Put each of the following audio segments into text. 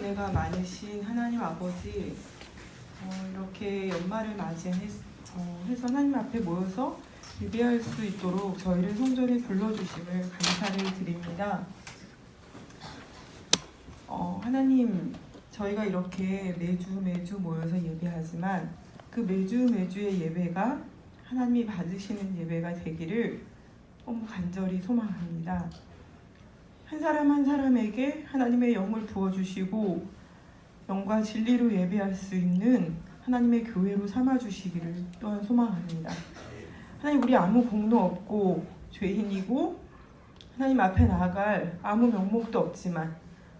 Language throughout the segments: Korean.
은혜가 많으신 하나님 아버지 어, 이렇게 연말을 맞이해서 어, 하나님 앞에 모여서 예배할 수 있도록 저희를 성전에 불러주심을 감사를 드립니다. 어, 하나님 저희가 이렇게 매주 매주 모여서 예배하지만 그 매주 매주의 예배가 하나님이 받으시는 예배가 되기를 너무 간절히 소망합니다. 한 사람 한 사람에게 하나님의 영을 부어주시고 영과 진리로 예배할 수 있는 하나님의 교회로 삼아주시기를 또한 소망합니다. 하나님 우리 아무 공로 없고 죄인이고 하나님 앞에 나아갈 아무 명목도 없지만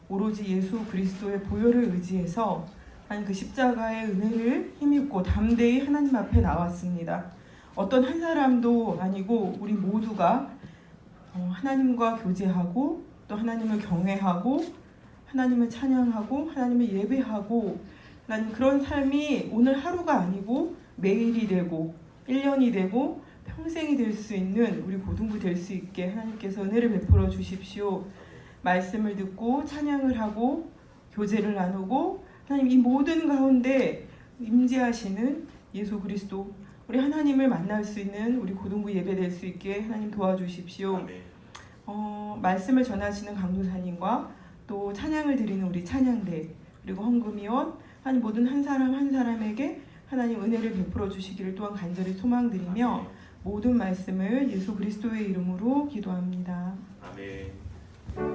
오로지 예수 그리스도의 보혈을 의지해서 하나님 그 십자가의 은혜를 힘입고 담대히 하나님 앞에 나왔습니다. 어떤 한 사람도 아니고 우리 모두가 어, 하나님과 교제하고 또 하나님을 경외하고 하나님을 찬양하고 하나님을 예배하고 난 그런 삶이 오늘 하루가 아니고 매일이 되고 1년이 되고 평생이 될 수 있는 우리 고등부 될 수 있게 하나님께서 은혜를 베풀어 주십시오. 말씀을 듣고 찬양을 하고 교제를 나누고 하나님 이 모든 가운데 임재하시는 예수 그리스도 우리 하나님을 만날 수 있는 우리 고등부 예배 될 수 있게 하나님 도와주십시오. 아멘. 어, 말씀을 전하시는 강도사님과 또 찬양을 드리는 우리 찬양대 그리고 헌금위원 하나님 모든 한 사람 한 사람에게 하나님 은혜를 베풀어 주시기를 또한 간절히 소망드리며 모든 말씀을 예수 그리스도의 이름으로 기도합니다. 아멘.